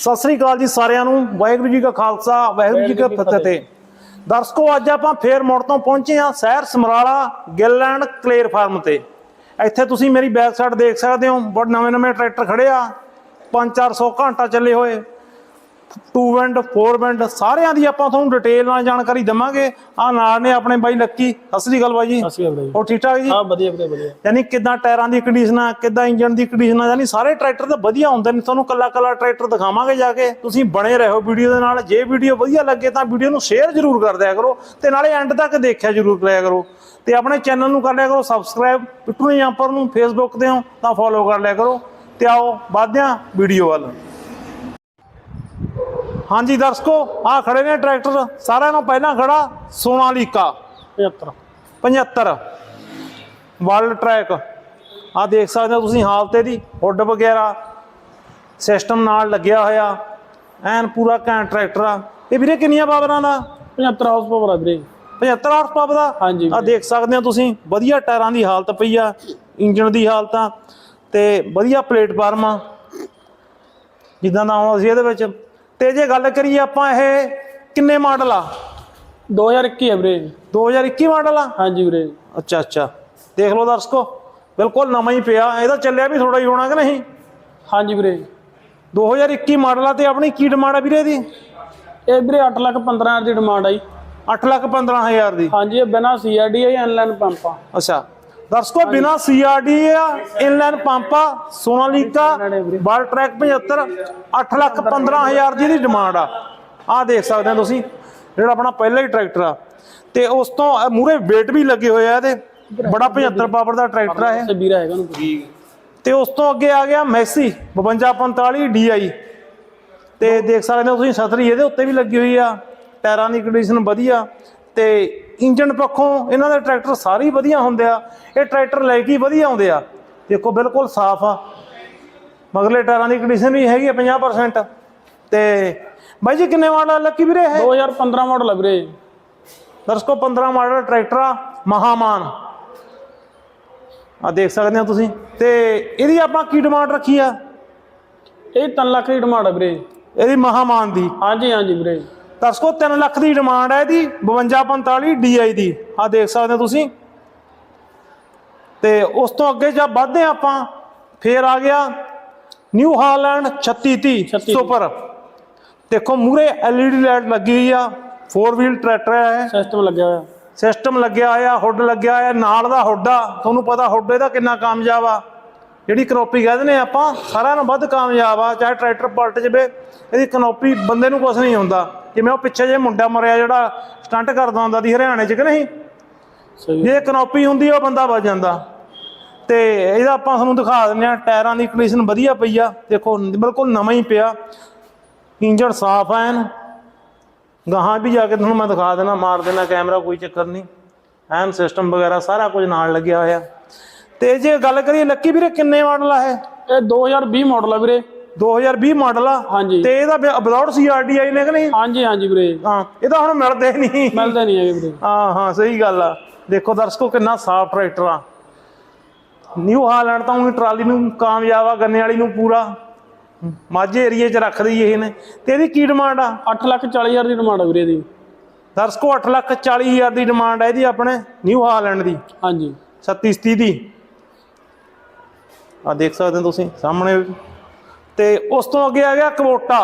ਸਤਿ ਸ੍ਰੀ ਅਕਾਲ ਜੀ ਸਾਰਿਆਂ ਨੂੰ। ਵਾਹਿਗੁਰੂ ਜੀ ਕਾ ਖਾਲਸਾ ਵਾਹਿਗੁਰੂ ਜੀ ਕੀ ਫਤਿਹ। ਤੇ ਦਰਸ਼ਕੋ ਅੱਜ ਆਪਾਂ ਫੇਰ ਮੁੜ ਤੋਂ ਪਹੁੰਚੇ ਹਾਂ ਸ਼ਹਿਰ ਸਮਰਾਲਾ ਗਿੱਲੈਂਡ ਕਲੇਰ ਫਾਰਮ ਤੇ। ਇੱਥੇ ਤੁਸੀਂ ਮੇਰੀ ਬੈਕ ਸਾਈਡ ਦੇਖ ਸਕਦੇ ਹੋ। ਬੜ ਨਵੇਂ ਨਵੇਂ ਟਰੈਕਟਰ ਖੜੇ ਆ। 5-400 ਘੰਟਾ ਚੱਲੇ ਹੋਏ। 2 ਵਿੰਡ 4 ਵਿੰਡ ਸਾਰਿਆਂ ਦੀ ਆਪਾਂ ਤੁਹਾਨੂੰ ਡਿਟੇਲ ਨਾਲ ਜਾਣਕਾਰੀ ਦਵਾਂਗੇ। ਆ ਨਾਲ ਨੇ ਆਪਣੇ ਬਾਈ ਲੱਕੀ। ਸਤਿ ਸ੍ਰੀ ਅਕਾਲ ਬਾਈ ਜੀ। ਅਸੀਂ ਵੀਰੇ ਹੋਰ ਠੀਕ ਠਾਕ ਜੀ? ਹਾਂ ਵਧੀਆ ਵਧੀਆ ਵਧੀਆ। ਯਾਨੀ ਕਿਦਾਂ ਟਾਇਰਾਂ ਦੀ ਕੰਡੀਸ਼ਨ ਆ ਕਿਦਾਂ ਇੰਜਨ ਦੀ ਕੰਡੀਸ਼ਨ ਆ ਯਾਨੀ ਸਾਰੇ ਟਰੈਕਟਰ ਤਾਂ ਵਧੀਆ ਹੁੰਦੇ ਨੇ। ਤੁਹਾਨੂੰ ਕੱਲਾ ਕੱਲਾ ਟਰੈਕਟਰ ਦਿਖਾਵਾਂਗੇ ਜਾ ਕੇ। ਤੁਸੀਂ ਬਣੇ ਰਹੋ ਵੀਡੀਓ ਦੇ ਨਾਲ। ਜੇ ਵੀਡੀਓ ਵਧੀਆ ਲੱਗੇ ਤਾਂ ਵੀਡੀਓ ਨੂੰ ਸ਼ੇਅਰ ਜ਼ਰੂਰ ਕਰ ਦਿਆ ਕਰੋ ਤੇ ਨਾਲੇ ਐਂਡ ਤੱਕ ਦੇਖਿਆ ਜ਼ਰੂਰ ਕਰਿਆ ਕਰੋ। ਤੇ ਆਪਣੇ ਚੈਨਲ ਨੂੰ ਕਰ ਲਿਆ ਕਰੋ ਸਬਸਕ੍ਰਾਈਬ ਪਿੱਟੂ ਜਾਂਪਰ ਨੂੰ ਫੇਸਬੁੱਕ ਤੇ ਹੋ ਤਾਂ ਫੋਲੋ ਕਰ ਲਿਆ ਕਰੋ। ਤੇ ਆਓ ਵਧਦੇ ਹਾਂ ਵੀਡੀਓ ਵੱਲ। ਹਾਂਜੀ ਦਰਸ਼ਕੋ ਆ ਖੜੇ ਨੇ ਟਰੈਕਟਰ। ਸਾਰਿਆਂ ਨੂੰ ਪਹਿਲਾਂ ਖੜਾ ਸੋਨਾਲੀਕਾ। 75 75 ਵਰਲਡ ਟਰੈਕ ਆ ਦੇਖ ਸਕਦੇ ਹੋ ਤੁਸੀਂ ਹਾਲਤ ਇਹਦੀ। ਹੁੱਡ ਵਗੈਰਾ ਸਿਸਟਮ ਨਾਲ ਲੱਗਿਆ ਹੋਇਆ। ਐਨ ਪੂਰਾ ਘੈਂਟ ਟਰੈਕਟਰ ਆ। ਇਹ ਵੀਰੇ ਕਿੰਨੀਆਂ ਪਾਵਰਾਂ ਦਾ? 75 ਹਾਊਸ ਪਾਵਰ ਆ ਵੀਰੇ। 75 ਹਾਰਸ ਪਾਵਰ ਦਾ? ਹਾਂਜੀ ਆ ਦੇਖ ਸਕਦੇ ਹੋ ਤੁਸੀਂ। ਵਧੀਆ ਟਾਇਰਾਂ ਦੀ ਹਾਲਤ ਪਈ ਆ। ਇੰਜਨ ਦੀ ਹਾਲਤ ਆ। ਤੇ ਵਧੀਆ ਪਲੇਟਫਾਰਮ ਆ। ਜਿੱਦਾਂ ਦਾ ਆਉਂਦਾ ਸੀ ਇਹਦੇ ਵਿੱਚ ਤੇ ਜੇ ਗੱਲ ਕਰੀਏ ਆਪਾਂ ਇਹ ਕਿੰਨੇ ਮਾਡਲ ਆ? 2021 ਹੈ ਵੀਰੇ। 2021 ਮਾਡਲ ਆ? ਹਾਂਜੀ ਵੀਰੇ। ਅੱਛਾ ਅੱਛਾ। ਦੇਖ ਲਓ ਦਰਸ਼ਕੋ ਬਿਲਕੁਲ ਨਵਾਂ ਹੀ ਪਿਆ। ਇਹਦਾ ਚੱਲਿਆ ਵੀ ਥੋੜਾ ਹੀ ਹੋਣਾ ਕਿ ਨਹੀਂ? ਹਾਂਜੀ ਵੀਰੇ। 2021 ਮਾਡਲ ਆ ਤੇ ਆਪਣੀ ਕੀ ਡਿਮਾਂਡ ਆ ਵੀਰੇ ਇਹਦੀ? ਇਹ ਵੀਰੇ 8 ਲੱਖ 15 ਹਜ਼ਾਰ ਦੀ ਡਿਮਾਂਡ ਆਈ 8 ਲੱਖ 15000 ਦੀ। ਹਾਂਜੀ ਇਹ ਬਿਨਾ ਸੀਆਰਡੀ ਹੈ ਇਨਲਾਈਨ ਪੰਪ ਆ। ਅੱਛਾ। ਦਰਸ਼ਕੋ ਬਿਨਾ ਸੀਆਰਡੀ ਆ ਇਨਲਾਈਨ ਪੰਪ ਆ ਸੋਨਾਲੀਕਾ ਬਾਲ ਟਰੈਕ 75 8 ਲੱਖ 15000 ਦੀ ਇਹਦੀ ਡਿਮਾਂਡ ਆ। ਆ ਦੇਖ ਸਕਦੇ ਹੋ ਤੁਸੀਂ ਜਿਹੜਾ ਆਪਣਾ ਪਹਿਲਾ ਹੀ ਟਰੈਕਟਰ ਆ। ਤੇ ਉਸ ਤੋਂ ਮੂਰੇ weight ਵੀ ਲੱਗੇ ਹੋਏ ਆ ਇਹਦੇ। ਬੜਾ 75 ਪਾਵਰ ਦਾ ਟਰੈਕਟਰ ਆ ਇਹ। ਤੇ ਵੀਰਾ ਹੈਗਾ ਨੂੰ ਤੇ ਉਸ ਤੋਂ ਅੱਗੇ ਆ ਗਿਆ ਮੈਸੀ 5245 DI ਤੇ ਦੇਖ ਸਕਦੇ ਹੋ ਤੁਸੀਂ ਛਤਰੀ ਇਹਦੇ ਉੱਤੇ ਵੀ ਲੱਗੀ ਹੋਈ ਆ। ਟਾਇਰਾਂ ਦੀ ਕੰਡੀਸ਼ਨ ਵਧੀਆ। ਤੇ ਇੰਜਨ ਪੱਖੋਂ ਇਹਨਾਂ ਦੇ ਟਰੈਕਟਰ ਸਾਰੇ ਹੀ ਵਧੀਆ ਹੁੰਦੇ ਆ ਇਹ ਟਰੈਕਟਰ ਲੈ ਕੇ ਹੀ ਵਧੀਆ ਆਉਂਦੇ ਆ। ਦੇਖੋ ਬਿਲਕੁਲ ਸਾਫ਼ ਆ। ਮਗਲੇ ਟਾਇਰਾਂ ਦੀ ਕੰਡੀਸ਼ਨ ਵੀ ਹੈਗੀ ਆ 50% ਤੇ ਬਾਈ ਜੀ ਕਿੰਨੇ ਮਾਡਲ ਲੱਕੀ ਵੀਰੇ ਇਹ? 2015 ਮਾਡਲ ਹੈ ਵੀਰੇ। ਦਰਸ਼ਕੋ 15 ਮਾਡਲ ਟਰੈਕਟਰ ਆ ਮਹਾਮਾਨ। ਆ ਦੇਖ ਸਕਦੇ ਹੋ ਤੁਸੀਂ। ਤੇ ਇਹਦੀ ਆਪਾਂ ਕੀ ਡਿਮਾਂਡ ਰੱਖੀ ਆ? ਇਹ 3 ਲੱਖ ਦੀ ਡਿਮਾਂਡ ਹੈ ਵੀਰੇ। ਇਹਦੀ ਮਹਾਮਾਨ ਦੀ। ਹਾਂਜੀ ਹਾਂਜੀ ਵੀਰੇ। ਦਰਸ਼ਕੋ 3 ਲੱਖ ਦੀ ਡਿਮਾਂਡ ਹੈ ਇਹਦੀ 5245 DI ਦੀ। ਆ ਦੇਖ ਸਕਦੇ ਹੋ ਤੁਸੀਂ। ਤੇ ਉਸ ਤੋਂ ਅੱਗੇ ਜਦ ਵੱਧਦੇ ਆਪਾਂ ਫੇਰ ਆ ਗਿਆ ਨਿਊ ਹਾਲੈਂਡ 3630 3630 ਸੁਪਰ। ਦੇਖੋ ਮੂਰੇ LED ਲਾਈਟ ਲੱਗੀ ਹੋਈ ਆ 4 ਵੀਲ ਟਰੈਕਟਰ ਹੈ ਸਿਸਟਮ ਲੱਗਿਆ ਹੋਇਆ। ਸਿਸਟਮ ਲੱਗਿਆ ਹੋਇਆ ਹੁੱਡ ਲੱਗਿਆ ਹੋਇਆ ਨਾਲ ਦਾ ਹੁੱਡ ਤੁਹਾਨੂੰ ਪਤਾ ਹੁੱਡ ਇਹਦਾ ਕਿੰਨਾ ਕਾਮਯਾਬ ਆ। ਜਿਹੜੀ ਕਨੋਪੀ ਕਹਿੰਦੇ ਨੇ ਆਪਾਂ ਸਾਰਿਆਂ ਨਾਲੋਂ ਵੱਧ ਕਾਮਯਾਬ ਆ ਚਾਹੇ ਟਰੈਕਟਰ ਪਲਟ ਜਵੇ ਇਹਦੀ ਕਨੋਪੀ ਬੰਦੇ ਨੂੰ ਕੁਝ ਨਹੀਂ ਹੁੰਦਾ। ਜਿਵੇਂ ਉਹ ਪਿੱਛੇ ਜੇ ਮੁੰਡਾ ਮਰਿਆ ਜਿਹੜਾ ਸਟੰਟ ਕਰਦਾ ਹੁੰਦਾ ਦੀ ਹਰਿਆਣੇ 'ਚ ਕਿ ਨਹੀਂ? ਜੇ ਕਨੋਪੀ ਹੁੰਦੀ ਉਹ ਬੰਦਾ ਬਚ ਜਾਂਦਾ। ਤੇ ਇਹਦਾ ਆਪਾਂ ਤੁਹਾਨੂੰ ਦਿਖਾ ਦਿੰਦੇ ਆ ਟਾਇਰਾਂ ਦੀ ਕੰਡੀਸ਼ਨ ਵਧੀਆ ਪਈ ਆ। ਦੇਖੋ ਬਿਲਕੁਲ ਨਵਾਂ ਹੀ ਪਿਆ। ਇੰਜਨ ਸਾਫ਼ ਆ ਐਨ। ਗਾਹਾਂ ਵੀ ਜਾ ਕੇ ਤੁਹਾਨੂੰ ਮੈਂ ਦਿਖਾ ਦੇਣਾ ਮਾਰ ਦੇਣਾ ਕੈਮਰਾ ਕੋਈ ਚੱਕਰ ਨਹੀਂ। ਐਨ ਸਿਸਟਮ ਵਗੈਰਾ ਸਾਰਾ ਕੁਝ ਨਾਲ ਲੱਗਿਆ ਹੋਇਆ। ਤੇ ਜੇ ਗੱਲ ਕਰੀਏ ਲੱਕੀ ਵੀਰੇ ਕਿੰਨੇ ਮਾਡਲ ਆ ਇਹ? ਇਹ 2020 ਮਾਡਲ ਹੈ ਵੀਰੇ। 2020 ਮਾਡਲ ਆ। ਹਾਂਜੀ। ਤੇ ਇਹਦਾ ਵਿਦਆਊਟ ਸੀਆਰਡੀਆਈ ਨੇ ਕਿ ਨਹੀਂ? ਹਾਂਜੀ ਹਾਂਜੀ ਵੀਰੇ। ਹਾਂ ਇਹਦਾ ਹੁਣ ਮਿਲਦੇ ਨਹੀਂ। ਮਿਲਦੇ ਨਹੀਂ ਹੈਗੇ ਵੀਰੇ। ਹਾਂ ਹਾਂ ਸਹੀ ਗੱਲ ਆ। ਦੇਖੋ ਦਰਸ਼ਕੋ ਕਿੰਨਾ ਸਾਫ਼ ਟਰੈਕਟਰ ਆ। ਨਿਊ ਹਾਲੈਂਡ ਤਾਂ ਉਹੀ ਟਰਾਲੀ ਨੂੰ ਕਾਮਯਾਬ ਆ ਗੰਨੇ ਵਾਲੀ ਨੂੰ ਪੂਰਾ। ਮਾਝੇ ਏਰੀਏ 'ਚ ਰੱਖਦੀ ਇਹ ਨੇ। ਤੇ ਇਹਦੀ ਕੀ ਡਿਮਾਂਡ ਆ? 8 ਲੱਖ 40 ਹਜ਼ਾਰ ਦੀ ਡਿਮਾਂਡ ਹੈ ਵੀਰੇ ਦੀ ਦਰਸ਼ਕੋ 8 ਲੱਖ 40 ਹਜ਼ਾਰ ਦੀ ਡਿਮਾਂਡ ਹੈ ਇਹਦੀ ਆਪਣੇ ਨਿਊ ਹਾਲੈਂਡ ਦੀ। ਹਾਂਜੀ। 3630 ਦੀ। ਆ ਦੇਖ ਸਕਦੇ ਹੋ ਤੁਸੀਂ ਸਾਹਮਣੇ ਤੇ ਉਸ ਤੋਂ ਅੱਗੇ ਆ ਗਿਆ ਕਵੋਟਾ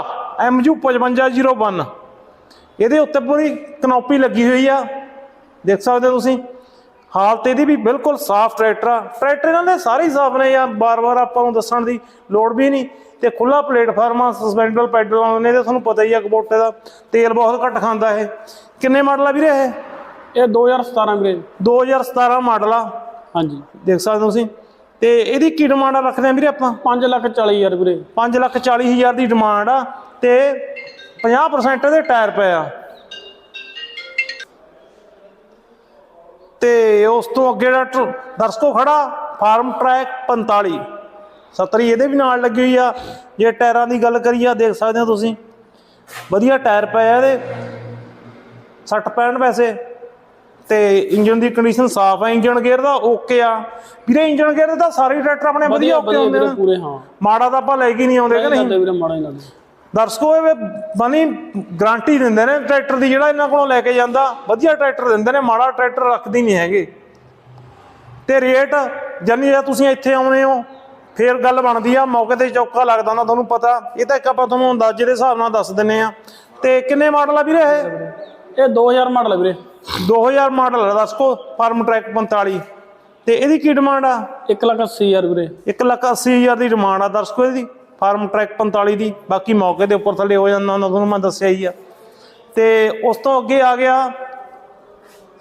MU 5501 ਇਹਦੇ ਉੱਤੇ ਪੂਰੀ ਕਨੋਪੀ ਲੱਗੀ ਹੋਈ ਆ। ਦੇਖ ਸਕਦੇ ਤੁਸੀਂ ਹਾਲਤ ਇਹਦੀ ਵੀ ਬਿਲਕੁਲ ਸਾਫ਼ ਟਰੈਕਟਰ ਆ। ਟਰੈਕਟਰ ਇਹਨਾਂ ਦੇ ਸਾਰੇ ਸਾਫ਼ ਨੇ ਆ ਬਾਰ-ਬਾਰ ਆਪਾਂ ਨੂੰ ਦੱਸਣ ਦੀ ਲੋੜ ਵੀ ਨਹੀਂ। ਤੇ ਖੁੱਲਾ ਪਲੇਟਫਾਰਮ ਆ ਸਸਪੈਂਡਲ ਪੈਡਲ ਆਉਂਦੇ ਨੇ ਤੇ ਤੁਹਾਨੂੰ ਪਤਾ ਹੀ ਆ ਕਵੋਟੇ ਦਾ ਤੇਲ ਬਹੁਤ ਘੱਟ ਖਾਂਦਾ ਇਹ। ਕਿੰਨੇ ਮਾਡਲ ਆ ਵੀਰੇ ਇਹ? ਇਹ 2017 ਵੀਰੇ। 2017 ਮਾਡਲ ਆ। ਹਾਂਜੀ। ਦੇਖ ਸਕਦੇ ਹੋ ਤੁਸੀਂ ਤੇ ਇਹਦੀ ਕੀ ਡਿਮਾਂਡ ਰੱਖਦੇ ਆ ਵੀਰੇ ਆਪਾਂ? 5 ਲੱਖ 40 ਹਜ਼ਾਰ ਵੀਰੇ। 5 ਲੱਖ 40 ਹਜ਼ਾਰ ਦੀ ਡਿਮਾਂਡ ਆ ਤੇ 50% ਇਹਦੇ ਟਾਇਰ ਪਏ ਆ। ਤੇ ਉਸ ਤੋਂ ਅੱਗੇ ਜਿਹੜਾ ਟਰ- ਦਰਸ਼ਕੋ ਖੜਾ, ਫਾਰਮ ਟਰੈਕ 45 ਸਤਰੀ ਇਹਦੇ ਵੀ ਨਾਲ ਲੱਗੀ ਹੋਈ ਆ। ਜੇ ਟਾਇਰਾਂ ਦੀ ਗੱਲ ਕਰੀਏ ਦੇਖ ਸਕਦੇ ਹੋ ਤੁਸੀਂ। ਵਧੀਆ ਟਾਇਰ ਪਏ ਆ ਇਹਦੇ। 60 65 ਪੈਸੇ। ਤੇ ਇੰਜਨ ਦੀ ਕੰਡੀਸ਼ਨ ਸਾਫ਼ ਹੈ ਇੰਜਨ ਗੇਅਰ ਦਾ ਓਕੇ ਆ। ਵੀਰੇ ਇੰਜਨ ਗੇਅਰ ਦਾ ਸਾਰੇ ਟਰੈਕਟਰ ਆਪਣੇ ਵਧੀਆ ਓਕੇ ਹੁੰਦੇ ਨੇ। ਪੂਰੇ ਹਾਂ। ਮਾੜਾ ਤਾਂ ਆਪਾਂ ਲੈ ਕੇ ਨਹੀਂ ਆਉਂਦੇ ਕਿ ਨਹੀਂ ਲੱਗਦਾ ਵੀਰੇ ਮਾੜਾ ਹੀ ਲੱਗਦਾ ਦਰਸ਼ਕੋ ਇਹ ਬਣੀ ਗਾਰੰਟੀ ਦਿੰਦੇ ਨੇ ਟਰੈਕਟਰ ਦੀ ਜਿਹੜਾ ਇਹਨਾਂ ਕੋਲੋਂ ਲੈ ਕੇ ਜਾਂਦਾ ਵਧੀਆ ਟਰੈਕਟਰ ਦਿੰਦੇ ਨੇ ਮਾੜਾ ਟਰੈਕਟਰ ਰੱਖਦੀ ਨਹੀਂ ਹੈਗੇ। ਤੇ ਰੇਟ ਜਾਨੀ ਜੇ ਤੁਸੀਂ ਇੱਥੇ ਆਉਣੇ ਹੋ ਫੇਰ ਗੱਲ ਬਣਦੀ ਆ ਮੌਕੇ ਤੇ ਚੌਕਾ ਲੱਗਦਾ ਨਾ ਤੁਹਾਨੂੰ ਪਤਾ। ਇਹ ਤਾਂ ਇੱਕ ਆਪਾਂ ਤੁਹਾਨੂੰ ਅੰਦਾਜ਼ੇ ਦੇ ਹਿਸਾਬ ਨਾਲ ਦੱਸ ਦਿੰਨੇ ਆ। ਤੇ ਕਿੰਨੇ ਮਾਡਲ ਆ ਵੀਰੇ ਇਹ? ਇਹ 2000 ਮਾਡਲ ਹੈ ਵੀਰੇ। 2000 ਮਾਡਲ ਹੈ ਦੱਸੋ ਫਾਰਮ ਟਰੈਕ 45 ਤੇ ਇਹਦੀ ਕੀ ਡਿਮਾਂਡ ਆ? 1 ਲੱਖ 80 ਹਜ਼ਾਰ ਵੀਰੇ। 1 ਲੱਖ 80 ਹਜ਼ਾਰ ਦੀ ਡਿਮਾਂਡ ਆ ਦਰਸ਼ਕੋ ਇਹਦੀ? ਫਾਰਮ ਟਰੈਕ 45 ਦੀ। ਬਾਕੀ ਮੌਕੇ ਦੇ ਉੱਪਰ ਥੱਲੇ ਹੋ ਜਾਂਦਾ ਉਹਨਾਂ ਤੁਹਾਨੂੰ ਮੈਂ ਦੱਸਿਆ ਹੀ ਆ। ਤੇ ਉਸ ਤੋਂ ਅੱਗੇ ਆ ਗਿਆ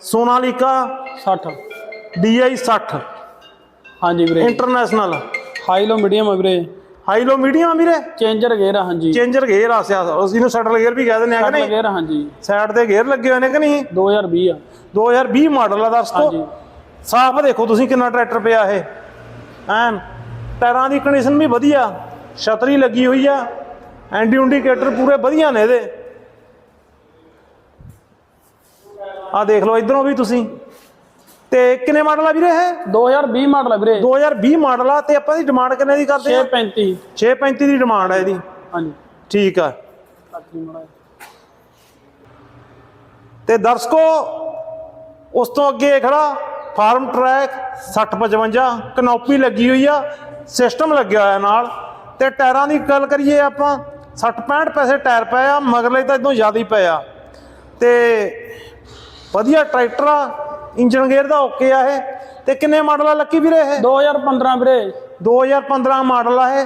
ਸੋਨਾਲੀਕਾ 60 DI 60 ਹਾਂਜੀ ਵੀਰੇ। ਇੰਟਰਨੈਸ਼ਨਲ। ਹਾਈ ਲੋ ਮੀਡੀਅਮ ਹੈ ਵੀਰੇ। ਹਾਈ ਲੋ ਮੀਡੀਅਮ ਵੀਰੇ? ਚੇਂਜਰ ਗੇਅਰ ਆ ਹਾਂਜੀ। ਚੇਂਜਰ ਗੇਅਰ ਆ ਸਿਆ ਉਸ ਨੂੰ ਸ਼ਟਲ ਗੇਅਰ ਵੀ ਕਹਿ ਦਿੰਦੇ ਆ ਕਿ ਨਹੀਂ? ਗੇਅਰ ਹਾਂਜੀ। ਸਾਈਡ ਤੇ ਗੇਅਰ ਲੱਗੇ ਹੋਏ ਨੇ ਕਿ ਨਹੀਂ? 2020 ਆ। 2020 ਮਾਡਲ ਆ ਦਰਸ਼ਕੋ ਹਾਂਜੀ। ਸਾਫ਼ ਦੇਖੋ ਤੁਸੀਂ ਕਿੰਨਾ ਟਰੈਕਟਰ ਪਿਆ ਇਹ। ਐਨ ਟਾਇਰਾਂ ਦੀ ਕੰਡੀਸ਼ਨ ਵੀ ਵਧੀਆ। ਛਤਰੀ ਲੱਗੀ ਹੋਈ ਆ। ਐਂਟੀ ਇੰਡੀਕੇਟਰ ਪੂਰੇ ਵਧੀਆ ਨੇ ਇਹਦੇ। ਆ ਦੇਖ ਲਓ ਇਧਰੋਂ ਵੀ ਤੁਸੀਂ। ਤੇ ਕਿੰਨੇ ਮਾਡਲ ਆ ਵੀਰੇ ਇਹ? 2020 ਮਾਡਲ ਹੈ ਵੀਰੇ। 2020 ਮਾਡਲ ਆ ਤੇ ਆਪਾਂ ਦੀ ਡਿਮਾਂਡ ਕਿੰਨੇ ਦੀ ਕਰਦੇ ਆ? 635 635 ਦੀ ਡਿਮਾਂਡ ਆ ਇਹਦੀ। ਹਾਂਜੀ। ਠੀਕ ਆ। ਤੇ ਦਰਸ਼ਕੋ ਉਸ ਤੋਂ ਅੱਗੇ ਖੜਾ ਫਾਰਮ ਟਰੈਕ 6055 ਕਨੋਪੀ ਲੱਗੀ ਹੋਈ ਆ ਸਿਸਟਮ ਲੱਗਿਆ ਹੋਇਆ ਨਾਲ। ਤੇ ਟਾਇਰਾਂ ਦੀ ਗੱਲ ਕਰੀਏ ਆਪਾਂ 60 65 ਪੈਸੇ ਟਾਇਰ ਪਏ ਆ ਮਗਰਲੇ ਤਾਂ ਇਦੋਂ ਜ਼ਿਆਦਾ ਹੀ ਪਏ ਆ। ਤੇ ਵਧੀਆ ਟਰੈਕਟਰ ਆ ਇੰਜਨ ਗੇਅਰ ਦਾ ਓਕੇ ਆ ਇਹ। ਤੇ ਕਿੰਨੇ ਮਾਡਲ ਆ ਲੱਕੀ ਵੀਰੇ ਇਹ? 2015 ਵੀਰੇ। 2015 ਮਾਡਲ ਆ ਇਹ।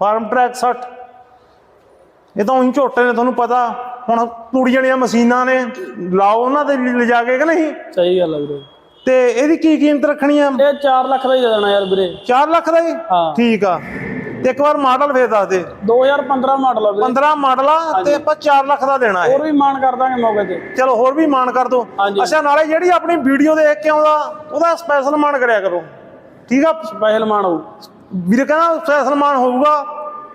ਫਾਰਮ ਟਰੈਕ 60 ਇਹ ਤਾਂ ਉਹੀ ਝੋਟੇ ਨੇ ਤੁਹਾਨੂੰ ਪਤਾ। ਹੁਣ ਤੂੜੀ ਵਾਲੀਆਂ ਮਸ਼ੀਨਾਂ ਨੇ। ਲਾਓ ਉਹਨਾਂ ਦੇ ਲਈ ਲਿਜਾ ਕੇ ਕਿ ਨਹੀਂ? ਸਹੀ ਗੱਲ ਹੈ ਵੀਰੇ। ਤੇ ਇਹਦੀ ਕੀ ਕੀਮਤ ਰੱਖਣੀ ਆ? ਇਹ 4 ਲੱਖ ਦਾ ਹੀ ਦੇ ਦੇਣਾ ਯਾਰ ਵੀਰੇ। 4 ਲੱਖ ਦਾ ਹੀ? ਹਾਂ। ਠੀਕ ਆ। ਤੇ ਇੱਕ ਵਾਰ ਮਾਡਲ ਫੇਰ ਦੱਸ ਦੇ। 2015 ਮਾਡਲ ਆ ਵੀਰੇ। 15 ਮਾਡਲ ਆ ਤੇ ਆਪਾਂ 4 ਲੱਖ ਦਾ ਦੇਣਾ ਹੈ। ਹੋਰ ਵੀ ਮਾਨ ਕਰ ਦਾਂਗੇ ਮੌਕੇ ਤੇ। ਚਲੋ ਹੋਰ ਵੀ ਮਾਨ ਕਰ ਦੋ ਹਾਂਜੀ। ਅੱਛਾ ਨਾਲੇ ਜਿਹੜੀ ਆਪਣੀ ਵੀਡੀਓ ਦੇਖ ਕੇ ਆਉਂਦਾ ਉਹਦਾ ਸਪੈਸ਼ਲ ਮਾਨ ਕਰਿਆ ਕਰੋ। ਠੀਕ ਆ? ਸਪੈਸ਼ਲ ਮਾਨ ਹੋਊ। ਵੀਰੇ ਕਹਿੰਦਾ ਸਪੈਸ਼ਲ ਮਾਨ ਹੋਊਗਾ।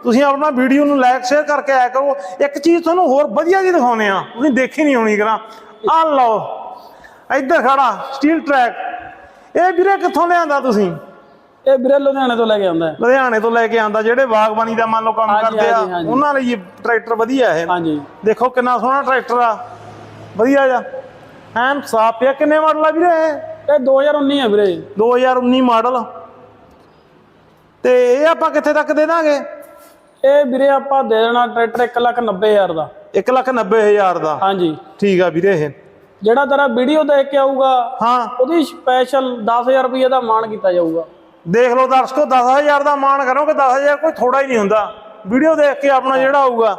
ਤੁਸੀਂ ਆਪਣਾ ਵੀਡੀਓ ਨੂੰ ਲਾਈਕ ਸ਼ੇਅਰ ਕਰਕੇ ਆਇਆ ਕਰੋ। ਇੱਕ ਚੀਜ਼ ਤੁਹਾਨੂੰ ਹੋਰ ਵਧੀਆ ਜੀ ਦਿਖਾਉਨੇ ਆ ਤੁਸੀਂ ਦੇਖੀ ਨਹੀਂ ਹੋਣੀ ਕਰਾਂ। ਆ ਲਓ। ਇੱਧਰ ਖੜਾ ਸਟੀਲ ਟਰੈਕ ਇਹ ਵੀਰੇ ਕਿੱਥੋਂ ਲਿਆਂਦਾ ਤੁਸੀਂ? ਇਹ ਵੀਰੇ ਲੁਧਿਆਣੇ ਤੋਂ ਲੈ ਕੇ ਆਉਂਦਾ ਹੈ। ਲੁਧਿਆਣੇ ਤੋਂ ਲੈ ਕੇ ਆਂਦਾ ਜਿਹੜੇ ਬਾਗਬਾਨੀ ਦਾ ਮੰਨ ਲਓ ਕੰਮ ਹਾਂਜੀ, ਕਰਦੇ ਆ ਹਾਂਜੀ, ਹਾਂਜੀ। ਉਹਨਾਂ ਲਈ ਇਹ ਟਰੈਕਟਰ ਵਧੀਆ ਇਹ। ਹਾਂਜੀ। ਦੇਖੋ ਕਿੰਨਾ ਸੋਹਣਾ ਟਰੈਕਟਰ ਆ। ਵਧੀਆ ਜਾ ਐਨ ਸਾਫ਼ ਪਿਆ। ਕਿੰਨੇ ਮਾਡਲ ਆ ਵੀਰੇ ਇਹ? ਇਹ 2019 ਹੈ ਵੀਰੇ। 2019 ਮਾਡਲ। ਤੇ ਇਹ ਆਪਾਂ ਕਿੱਥੇ ਤੱਕ ਦੇ ਦਾਂਗੇ? ਇਹ ਵੀਰੇ ਆਪਾਂ ਦੇ ਦੇਣਾ ਟਰੈਕਟਰ 1 ਲੱਖ 90 ਹਜ਼ਾਰ ਦਾ। 190000 ਦਾ। ਹਾਂਜੀ। ਠੀਕ ਆ ਵੀਰੇ ਇਹ। ਜਿਹੜਾ ਤੇਰਾ ਵੀਡੀਓ ਦੇਖ ਕੇ ਆਊਗਾ ਹਾਂ। ਉਹਦੀ ਸਪੈਸ਼ਲ 10000 ਰੁਪਏ ਦਾ ਮਾਨ ਕੀਤਾ ਜਾਊਗਾ। ਦੇਖ ਲਓ ਦਰਸ਼ਕੋ 10000 ਦਾ ਮਾਣ ਕਰੋਗੇ 10000 ਕੋਈ ਥੋੜਾ ਹੀ ਨਹੀਂ ਹੁੰਦਾ। ਵੀਡੀਓ ਦੇਖ ਕੇ ਆਪਣਾ ਜਿਹੜਾ ਆਊਗਾ।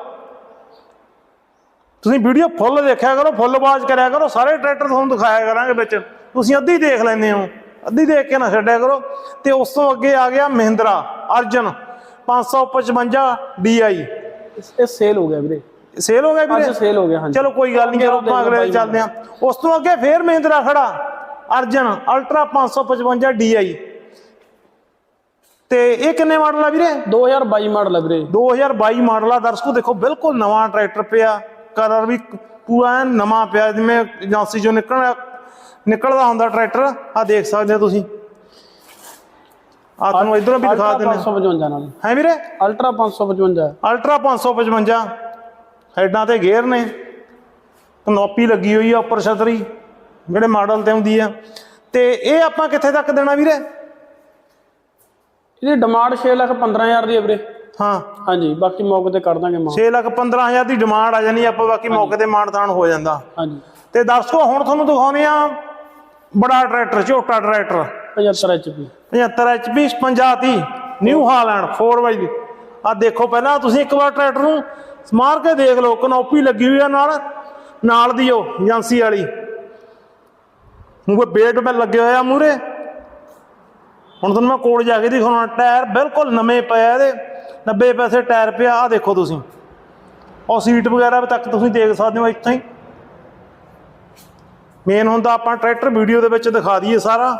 ਤੁਸੀਂ ਵੀਡੀਓ ਫੁੱਲ ਦੇਖਿਆ ਕਰੋ ਫੁੱਲ ਆਵਾਜ਼ ਕਰਿਆ ਕਰੋ ਸਾਰੇ ਟਰੈਕਟਰ ਤੁਹਾਨੂੰ ਦਿਖਾਇਆ ਕਰਾਂਗੇ ਵਿੱਚ। ਤੁਸੀਂ ਅੱਧੀ ਦੇਖ ਲੈਂਦੇ ਹੋ। ਅੱਧੀ ਦੇਖ ਕੇ ਨਾ ਛੱਡਿਆ ਕਰੋ। ਤੇ ਉਸ ਤੋਂ ਅੱਗੇ ਆ ਗਿਆ ਮਹਿੰਦਰਾ ਅਰਜਨ 555 DI ਇਹ ਸੇਲ ਹੋ ਗਿਆ ਵੀਰੇ। ਸੇਲ ਹੋ ਗਿਆ ਵੀਰੇ? ਅੱਜ ਸੇਲ ਹੋ ਗਿਆ ਹਾਂਜੀ। ਚਲੋ ਕੋਈ ਗੱਲ ਨਹੀਂ ਚਲੋ ਆਪਾਂ ਅਗਲੇ ਚੱਲਦੇ ਹਾਂ। ਉਸ ਤੋਂ ਅੱਗੇ ਫੇਰ ਮਹਿੰਦਰਾ ਖੜਾ। ਅਰਜਨ ਅਲਟਰਾ 555 DI ਤੇ ਇਹ ਕਿੰਨੇ ਮਾਡਲ ਆ ਵੀਰੇ? 2022 ਮਾਡਲ ਹੈ ਵੀਰੇ। 2022 ਮਾਡਲ ਆ ਦਰਸ਼ਕੋ ਦੇਖੋ ਬਿਲਕੁਲ ਨਵਾਂ ਟਰੈਕਟਰ ਪਿਆ। ਕਲਰ ਵੀ ਪੂਰਾ ਨਵਾਂ ਪਿਆ ਜਿਵੇਂ ਏਜੰਸੀ ਚੋਂ ਨਿਕਲ ਨਿਕਲਦਾ ਹੁੰਦਾ ਟਰੈਕਟਰ। ਆ ਦੇਖ ਸਕਦੇ ਹੋ ਤੁਸੀਂ। ਆ ਤੁਹਾਨੂੰ ਇਧਰੋਂ ਵੀ ਦਿਖਾ ਦਿੰਦੇ 555 ਨਾਲ। ਹੈ ਵੀਰੇ? ਅਲਟਰਾ 555 ਅਲਟਰਾ 555 ਹੈਡਾਂ ਤੇ ਗੇਅਰ ਨੇ। ਕਨੋਪੀ ਲੱਗੀ ਹੋਈ ਆ ਉੱਪਰ ਛਤਰੀ। ਜਿਹੜੇ ਮਾਡਲ ਤੇ ਹੁੰਦੀ ਆ। ਤੇ ਇਹ ਆਪਾਂ ਕਿੱਥੇ ਤੱਕ ਦੇਣਾ ਵੀਰੇ? ਇਹਦੀ ਡਿਮਾਂਡ 6 ਲੱਖ 15000 ਦੀ ਹੈ ਵੀਰੇ। ਹਾਂ। ਹਾਂਜੀ ਬਾਕੀ ਮੌਕੇ ਤੇ ਕਰ ਦਾਂਗੇ ਮਾਨ 6 ਲੱਖ 15000 ਦੀ ਡਿਮਾਂਡ ਆ ਜਾਣੀ ਆਪਾਂ ਬਾਕੀ ਮੌਕੇ ਤੇ ਮਾਨਤਾਨ ਹੋ ਜਾਂਦਾ। ਹਾਂਜੀ। ਤੇ ਦਰਸ਼ਕੋ ਹੁਣ ਤੁਹਾਨੂੰ ਦਿਖਾਉਨੇ ਆ ਬੜਾ tractor ਝੋਟਾ tractor 75 HP 75 HP 55 New Holland 4x ਦੀ ਆ ਦੇਖੋ ਪਹਿਲਾਂ ਤੁਸੀਂ ਇੱਕ ਵਾਰ ਟਰੈਕਟਰ ਨੂੰ ਸਮਾਰ ਕੇ ਦੇਖ ਲਓ ਕਨੋਪੀ ਲੱਗੀ ਹੋਈ ਆ ਨਾਲ ਨਾਲ ਦੀ ਉਹ ਏਜੰਸੀ ਵਾਲੀ। ਮੂਹਰੇ ਬੇਟ ਪੇ ਲੱਗੇ ਹੋਏ ਆ ਮੂਰੇ ਹੁਣ ਤੁਹਾਨੂੰ ਮੈਂ ਕੋਲ ਜਾ ਕੇ ਦਿਖਾਉਣਾ ਟਾਇਰ ਬਿਲਕੁਲ ਨਵੇਂ ਪਏ ਆ ਇਹਦੇ। 90 ਪੈਸੇ ਟਾਇਰ ਪਿਆ ਆ ਦੇਖੋ ਤੁਸੀਂ। ਉਹ ਸੀਟ ਵਗੈਰਾ ਤੱਕ ਤੁਸੀਂ ਦੇਖ ਸਕਦੇ ਹੋ ਇੱਥੇ ਹੀ। ਮੇਨ ਹੁੰਦਾ ਆਪਾਂ ਟਰੈਕਟਰ ਵੀਡੀਓ ਦੇ ਵਿੱਚ ਦਿਖਾ ਦਈਏ ਸਾਰਾ।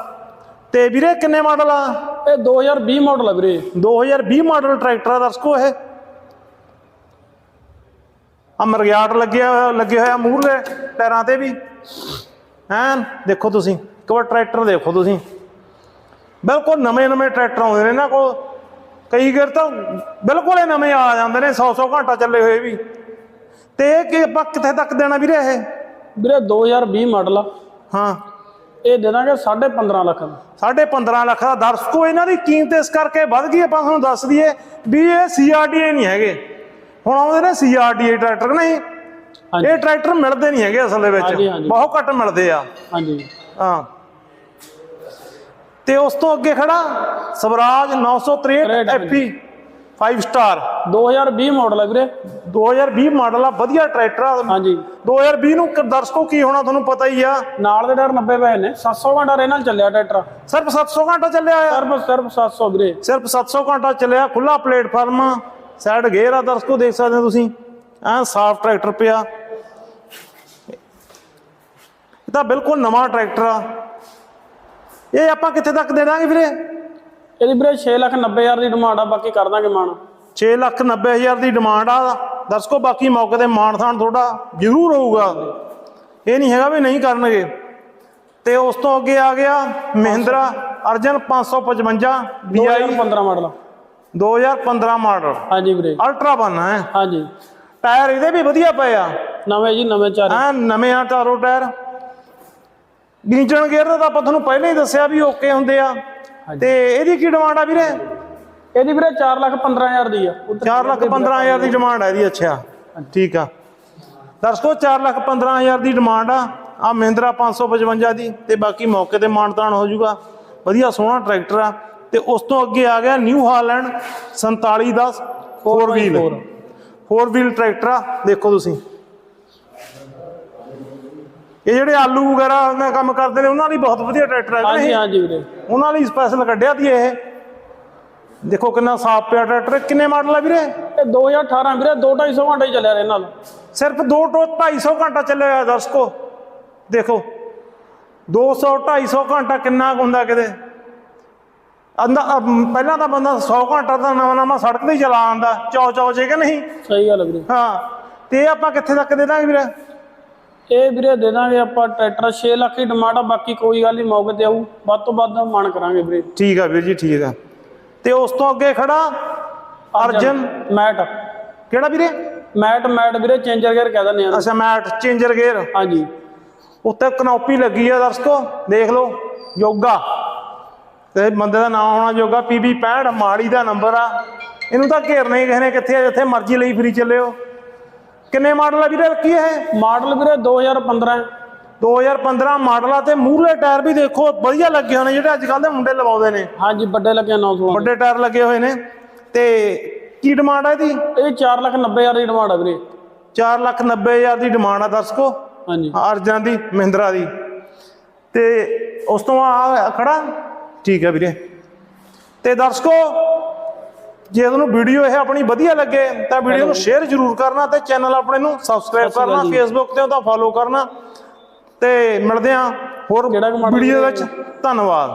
ਤੇ ਵੀਰੇ ਕਿੰਨੇ ਮਾਡਲ ਆ? ਇਹ 2020 ਮਾਡਲ ਹੈ ਵੀਰੇ। 2020 ਮਾਡਲ ਟਰੈਕਟਰ ਆ ਦਰਸ਼ਕੋ ਇਹ। ਆ ਮਰਗਿਆਟ ਲੱਗਿਆ ਹੋਇਆ ਲੱਗੇ ਹੋਇਆ ਮੂਹਰੇ ਟਾਇਰਾਂ ਤੇ ਵੀ। ਐਨ ਦੇਖੋ ਤੁਸੀਂ ਇੱਕ ਵਾਰ ਟਰੈਕਟਰ ਦੇਖੋ ਤੁਸੀਂ। ਬਿਲਕੁਲ ਨਵੇਂ ਨਵੇਂ ਟਰੈਕਟਰ ਆਉਂਦੇ ਨੇ ਇਹਨਾਂ ਕੋਲ ਕਈ ਗੇਰ ਤਾਂ ਬਿਲਕੁਲ ਹੀ ਨਵੇਂ ਆ ਜਾਂਦੇ ਨੇ 100 100 ਘੰਟਾ ਚੱਲੇ ਹੋਏ ਵੀ। ਤੇ ਇਹ ਕਿ ਆਪਾਂ ਕਿੱਥੇ ਤੱਕ ਦੇਣਾ ਵੀਰੇ ਇਹ? ਵੀਰੇ 2020 ਮਾਡਲ ਆ। ਹਾਂ। ਇਹ ਦੇ ਦਾਂਗੇ 15.5 ਲੱਖ ਦਾ। ਸਾਢੇ 15 ਲੱਖ ਦਾ ਦਰਸ਼ਕੋ ਇਹਨਾਂ ਦੀ ਕੀਮਤ ਇਸ ਕਰਕੇ ਵੱਧ ਗਈ ਆਪਾਂ ਤੁਹਾਨੂੰ ਦੱਸ ਦਈਏ ਵੀ ਇਹ ਸੀਆਰਡੀਏ ਨਹੀਂ ਹੈਗੇ। ਹੁਣ ਆਉਂਦੇ ਨੇ ਸੀਆਰਡੀਏ ਟਰੈਕਟਰ ਨਹੀਂ? ਇਹ ਟਰੈਕਟਰ ਮਿਲਦੇ ਨਹੀਂ ਹੈਗੇ ਅਸਲ ਦੇ ਵਿੱਚ। ਬਹੁਤ ਘੱਟ ਮਿਲਦੇ ਆ। ਹਾਂਜੀ। ਹਾਂ। ਤੇ ਉਸ ਤੋਂ ਅੱਗੇ ਖੜਾ ਸਵਰਾਜ 963 ਹਾਂਜੀ। ਐਪੀ 5 ਸਟਾਰ 2020 ਮਾਡਲ ਹੈ ਵੀਰੇ। 2020 ਮਾਡਲ ਆ ਵਧੀਆ ਟਰੈਕਟਰ ਆ। ਹਾਂਜੀ। 2020 ਨੂੰ ਦਰਸ਼ਕੋ ਕੀ ਹੋਣਾ ਤੁਹਾਨੂੰ ਪਤਾ ਹੀ ਆ। ਨਾਲ ਦੇ ਟਾਇਰ 90 ਪਏ ਨੇ। 700 ਘੰਟਾ ਰੇ ਨਾਲ ਚੱਲਿਆ ਟਰੈਕਟਰ ਸਿਰਫ 700 ਘੰਟਾ ਚੱਲਿਆ ਆ। ਸਿਰਫ ਸਿਰਫ 700 ਵੀਰੇ। ਸਿਰਫ 700 ਘੰਟਾ ਚੱਲਿਆ ਖੁੱਲਾ ਪਲੇਟਫਾਰਮ ਸਾਈਡ ਗੇਅਰ ਆ ਦਰਸ਼ਕੋ ਦੇਖ ਸਕਦੇ ਹੋ ਤੁਸੀਂ। ਐ ਸਾਫ਼ ਟਰੈਕਟਰ ਪਿਆ। ਇਹ ਤਾਂ ਬਿਲਕੁਲ ਨਵਾਂ ਟਰੈਕਟਰ ਆ। ਇਹ ਆਪਾਂ ਕਿੱਥੇ ਤੱਕ ਦੇ ਦਾਂਗੇ ਵੀਰੇ? ਇਹਦੀ ਵੀਰੇ 6 ਲੱਖ 90 ਹਜ਼ਾਰ ਦੀ ਡਿਮਾਂਡ ਆ ਬਾਕੀ ਕਰ ਦਾਂਗੇ ਮਾਨ 6 ਲੱਖ 90 ਹਜ਼ਾਰ ਦੀ ਡਿਮਾਂਡ ਆ ਦਰਸ਼ਕੋ ਬਾਕੀ ਮੌਕੇ ਤੇ ਮਾਨਥਾਨ ਤੁਹਾਡਾ ਜ਼ਰੂਰ ਹੋਊਗਾ। ਇਹ ਨਹੀਂ ਹੈਗਾ ਵੀ ਨਹੀਂ ਕਰਨਗੇ। ਤੇ ਉਸ ਤੋਂ ਅੱਗੇ ਆ ਗਿਆ Mahindra Arjun 555 BI 2015 model 2015 model ਹਾਂਜੀ ਵੀਰੇ। ਅਲਟਰਾ ਬਨ ਹੈ ਹਾਂਜੀ। ਟਾਇਰ ਇਹਦੇ ਵੀ ਵਧੀਆ ਪਏ ਆ। ਨਵੇਂ ਜੀ ਨਵੇਂ ਚਾਰੇ। ਐ ਨਵੇਂ ਆ ਟਾਰੋ ਟਾਇਰ ਗੀਜਣ ਗੇਅਰ ਦਾ ਤਾਂ ਆਪਾਂ ਤੁਹਾਨੂੰ ਪਹਿਲਾਂ ਹੀ ਦੱਸਿਆ ਵੀ ਓਕੇ ਹੁੰਦੇ ਆ। ਤੇ ਇਹਦੀ ਕੀ ਡਿਮਾਂਡ ਆ ਵੀਰੇ? ਇਹਦੀ ਵੀਰੇ 4 ਲੱਖ 15 ਹਜ਼ਾਰ ਦੀ ਆ। 4 ਲੱਖ 15 ਹਜ਼ਾਰ ਦੀ ਡਿਮਾਂਡ ਹੈ ਇਹਦੀ ਅੱਛਾ। ਠੀਕ ਆ। ਦਰਸ਼ਕੋ 4 ਲੱਖ 15 ਹਜ਼ਾਰ ਦੀ ਡਿਮਾਂਡ ਆ। ਆ ਮਹਿੰਦਰਾ 555 ਦੀ ਤੇ ਬਾਕੀ ਮੌਕੇ ਤੇ ਮਾਨਤਾਨ ਹੋ ਜਾਊਗਾ। ਵਧੀਆ ਸੋਹਣਾ ਟਰੈਕਟਰ ਆ। ਤੇ ਉਸ ਤੋਂ ਅੱਗੇ ਆ ਗਿਆ New Holland 4710 4 wheel 4 wheel tractor ਆ। ਦੇਖੋ ਤੁਸੀਂ। ਇਹ ਜਿਹੜੇ ਆਲੂ ਵਗੈਰਾ ਨਾਲ ਕੰਮ ਕਰਦੇ ਨੇ ਉਹਨਾਂ ਲਈ ਬਹੁਤ ਵਧੀਆ ਟਰੈਕਟਰ ਹੈ ਹਾਂਜੀ ਹਾਂਜੀ ਵੀਰੇ। ਉਹਨਾਂ ਲਈ ਸਪੈਸ਼ਲ ਕੱਢਿਆ ਦੀ ਇਹ। ਦੇਖੋ ਕਿੰਨਾ ਸਾਫ਼ ਪਿਆ ਟਰੈਕਟਰ। ਕਿੰਨੇ ਮਾਡਲ ਆ ਵੀਰੇ? ਇਹ 2018 ਵੀਰੇ 2-250 ਘੰਟਾ ਹੀ ਚੱਲਿਆ ਰੇ ਨਾਲ। ਸਿਰਫ 2 ਤੋਂ 250 ਘੰਟਾ ਚੱਲਿਆ ਹੋਇਆ ਦਰਸ਼ਕੋ। ਦੇਖੋ 200 250 ਘੰਟਾ ਕਿੰਨਾ ਕੁ ਹੁੰਦਾ ਕਿਤੇ। ਅੰਦਾ ਪਹਿਲਾਂ ਤਾਂ ਬੰਦਾ 100 ਘੰਟਾ ਤਾਂ ਨਵਾਂ ਨਵਾਂ ਸੜਕ ਤੇ ਹੀ ਚਲਾ ਆਂਦਾ ਚੌ ਚੌ ਜੇ ਕਿ ਨਹੀਂ? ਸਹੀ ਗੱਲ ਆ ਵੀਰੇ। ਹਾਂ ਤੇ ਇਹ ਆਪਾਂ ਕਿੱਥੇ ਤੱਕ ਦੇ ਦਾਂਗੇ ਵੀਰੇ? ਇਹ ਵੀਰੇ ਦੇ ਦਾਂਗੇ ਆਪਾਂ ਟਰੈਕਟਰ 6 ਲੱਖ ਦੀ ਡਿਮਾਂਡ ਆ ਬਾਕੀ ਕੋਈ ਗੱਲ ਨਹੀਂ ਮੌਕੇ ਤੇ ਆਊ। ਵੱਧ ਤੋਂ ਵੱਧ ਮਾਨ ਕਰਾਂਗੇ ਵੀਰੇ। ਠੀਕ ਆ ਵੀਰ ਜੀ ਠੀਕ ਆ। ਤੇ ਉਸ ਤੋਂ ਅੱਗੇ ਖੜਾ ਅਰਜਨ ਮੈਟ। ਕਿਹੜਾ ਵੀਰੇ? ਮੈਟ ਮੈਟ ਵੀਰੇ ਚੇਂਜਰ ਗੇਅਰ ਕਹਿ ਦਿੰਦੇ ਆ। ਅੱਛਾ ਮੈਟ ਚੇਂਜਰ ਗੇਅਰ ਹਾਂਜੀ। ਉੱਤੇ ਕਨੋਪੀ ਲੱਗੀ ਆ ਦਰਸ਼ਕੋ ਦੇਖ ਲਓ ਯੋਗਾ। ਤੇ ਬੰਦੇ ਦਾ ਨਾਮ ਹੋਣਾ ਯੋਗਾ ਪੀਬੀ 65 ਮਾੜੀ ਦਾ ਨੰਬਰ ਆ। ਇਹਨੂੰ ਤਾਂ ਘੇਰਨਾ ਹੀ ਕਿਸੇ ਨੇ ਕਿੱਥੇ ਆ ਜਿੱਥੇ ਮਰਜ਼ੀ ਲਈ ਫਰੀ ਚੱਲਿਓ ਕਿੰਨੇ ਮਾਡਲ ਆ ਵੀਰੇ? ਕੀ ਇਹ? ਮਾਡਲ ਵੀਰੇ 2015 ਹੈ। 2015 ਮਾਡਲ ਆ ਤੇ ਮੂਹਰੇ ਟਾਇਰ ਵੀ ਦੇਖੋ ਵਧੀਆ ਲੱਗੇ ਹੋਣੇ ਜਿਹੜੇ ਅੱਜ ਕੱਲ ਦੇ ਮੁੰਡੇ ਲਵਾਉਂਦੇ ਨੇ। ਹਾਂਜੀ ਵੱਡੇ ਲੱਗੇ 900 ਵੱਡੇ ਟਾਇਰ ਲੱਗੇ ਹੋਏ ਨੇ। ਤੇ ਕੀ ਡਿਮਾਂਡ ਆ ਇਹਦੀ? ਇਹ 4 ਲੱਖ 90 ਹਜ਼ਾਰ ਦੀ ਡਿਮਾਂਡ ਆ ਵੀਰੇ। 4 ਲੱਖ 90 ਹਜ਼ਾਰ ਦੀ ਡਿਮਾਂਡ ਆ ਦਰਸ਼ਕੋ ਹਾਂਜੀ। ਅਰਜਨ ਦੀ ਮਹਿੰਦਰਾ ਦੀ। ਤੇ ਉਸ ਤੋਂ ਆ ਖੜਾ? ਠੀਕ ਹੈ ਵੀਰੇ। ਤੇ ਦਰਸ਼ਕੋ ਜੇ ਤੁਹਾਨੂੰ ਵੀਡੀਓ ਇਹ ਆਪਣੀ ਵਧੀਆ ਲੱਗੇ ਤਾਂ ਵੀਡੀਓ ਨੂੰ ਸ਼ੇਅਰ ਜ਼ਰੂਰ ਕਰਨਾ ਤੇ ਚੈਨਲ ਆਪਣੇ ਨੂੰ ਸਬਸਕ੍ਰਾਈਬ ਕਰਨਾ। ਫੇਸਬੁੱਕ ਤੇ ਉਹਦਾ ਫੋਲੋ ਕਰਨਾ ਤੇ ਮਿਲਦੇ ਹਾਂ ਹੋਰ ਵੀਡੀਓ? ਵਿੱਚ ਧੰਨਵਾਦ